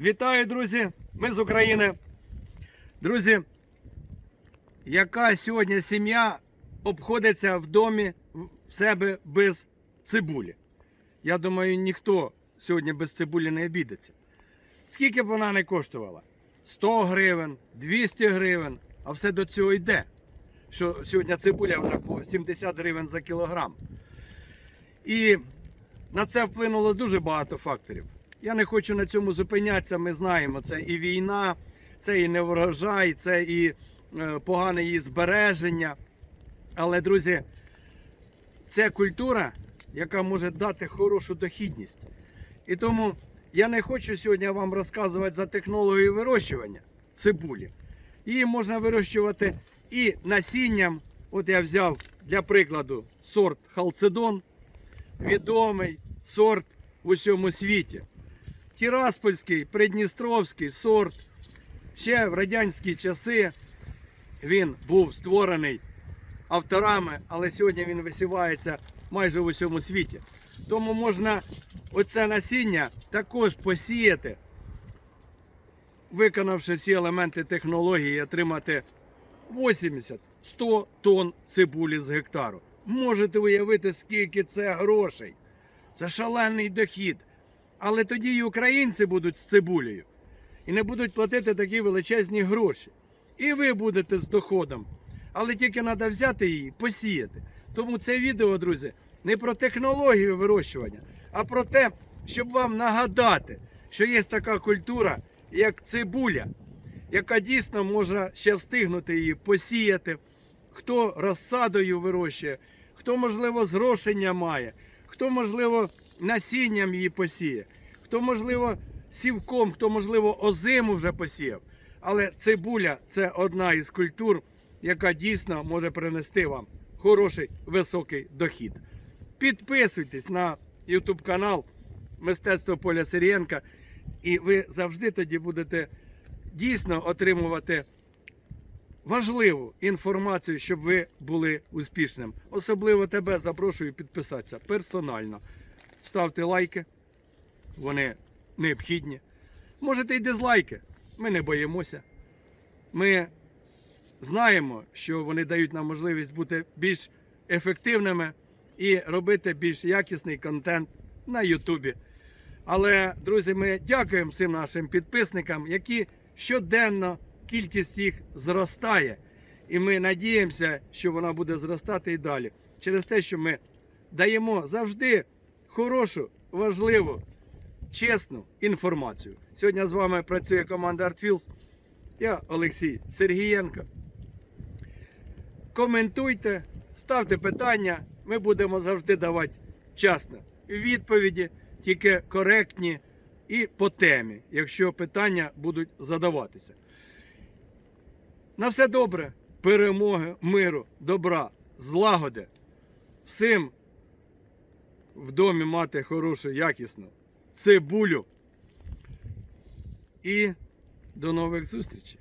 Вітаю, друзі! Ми з України. Друзі, яка сьогодні сім'я обходиться в домі в себе без цибулі? Я думаю, ніхто сьогодні без цибулі не обідеться. Скільки б вона не коштувала? 100 гривень, 200 гривень, а все до цього йде. Що сьогодні цибуля вже по 70 гривень за кілограм. І на це вплинуло дуже багато факторів. Я не хочу на цьому зупинятися. Ми знаємо, це і війна, це і неврожай, це і е, погане її збереження. Але, друзі, це культура, яка може дати хорошу дохідність. І тому я не хочу сьогодні вам розказувати за технологію вирощування цибулі. Її можна вирощувати і насінням. От я взяв для прикладу сорт халцедон, відомий сорт в усьому світі. Тираспольський, Придністровський сорт. Ще в радянські часи він був створений авторами, але сьогодні він висівається майже в усьому світі. Тому можна оце насіння також посіяти, виконавши всі елементи технології, отримати 80-100 тонн цибулі з гектару. Можете уявити, скільки це грошей. Це шалений дохід. Але тоді і українці будуть з цибулею і не будуть платити такі величезні гроші. І ви будете з доходом. Але тільки треба взяти її, посіяти. Тому це відео, друзі, не про технологію вирощування, а про те, щоб вам нагадати, що є така культура, як цибуля, яка дійсно можна ще встигнути її посіяти. Хто розсадою вирощує, хто, можливо, зрошення має, хто, можливо, насінням її посіє, хто, можливо, сівком, хто, можливо, озиму вже посіяв. Але цибуля це одна із культур, яка дійсно може принести вам хороший високий дохід. Підписуйтесь на YouTube канал Мистецтво Поля Сирієнка, і ви завжди тоді будете дійсно отримувати важливу інформацію, щоб ви були успішним. Особливо тебе запрошую підписатися персонально. Ставте лайки, вони необхідні. Можете й дизлайки. Ми не боїмося. Ми знаємо, що вони дають нам можливість бути більш ефективними і робити більш якісний контент на Ютубі. Але, друзі, ми дякуємо всім нашим підписникам, які щоденно кількість їх зростає. І ми надіємося, що вона буде зростати і далі. Через те, що ми даємо завжди хорошу, важливу, чесну інформацію. Сьогодні з вами працює команда ArtFields. Я Олексій Сергієнко. Коментуйте, ставте питання. Ми будемо завжди давати чесно відповіді, тільки коректні і по темі, якщо питання будуть задаватися. На все добре, перемоги, миру, добра, злагоди. Всім в домі мати хорошу, якісну цибулю. І до нових зустрічей!